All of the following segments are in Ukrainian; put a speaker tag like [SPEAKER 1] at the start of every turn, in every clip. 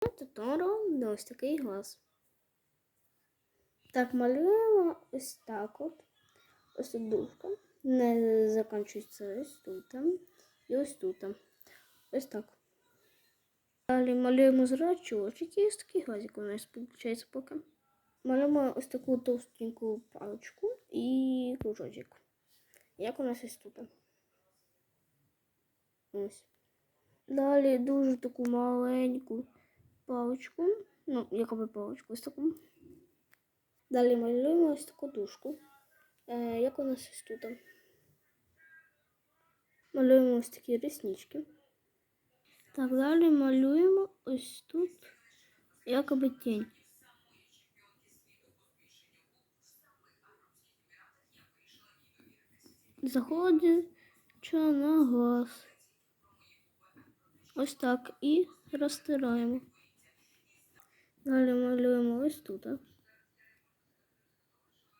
[SPEAKER 1] Тоторо, ось такий глаз. Так, малюємо ось так от. Ось тут. Не закінчується ось тут. І ось тут. Ось так. Далі малюємо зрачі очики. Ось такий глазик у нас виходить поки. Малюємо ось таку товстеньку паличку і кружочок. Як у нас ось тут. Ось. Далі дуже таку маленьку паличку. Ну, якоби паличку ось таку. Далі малюємо ось таку дужку. Е, як у нас ось тут. Малюємо ось такі реснички. Так, далі малюємо ось тут якоби тінь. Заходячи на глаз. Ось так. І розтираємо. Далі малюємо ось тут.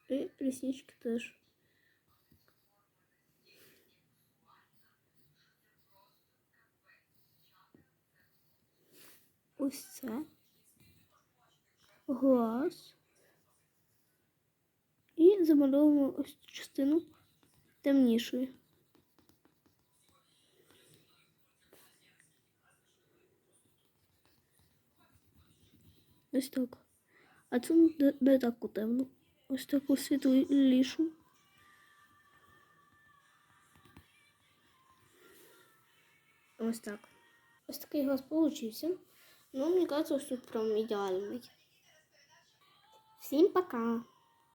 [SPEAKER 1] І реснички теж. Ось це. Глаз. І замальовуємо ось частину темнішою. Ось так. А це не, не таку темну. Ось таку світлішу. Ось так. Ось такий глаз получився. Ну, мені кажется, що прям ідеальний. Всім пока!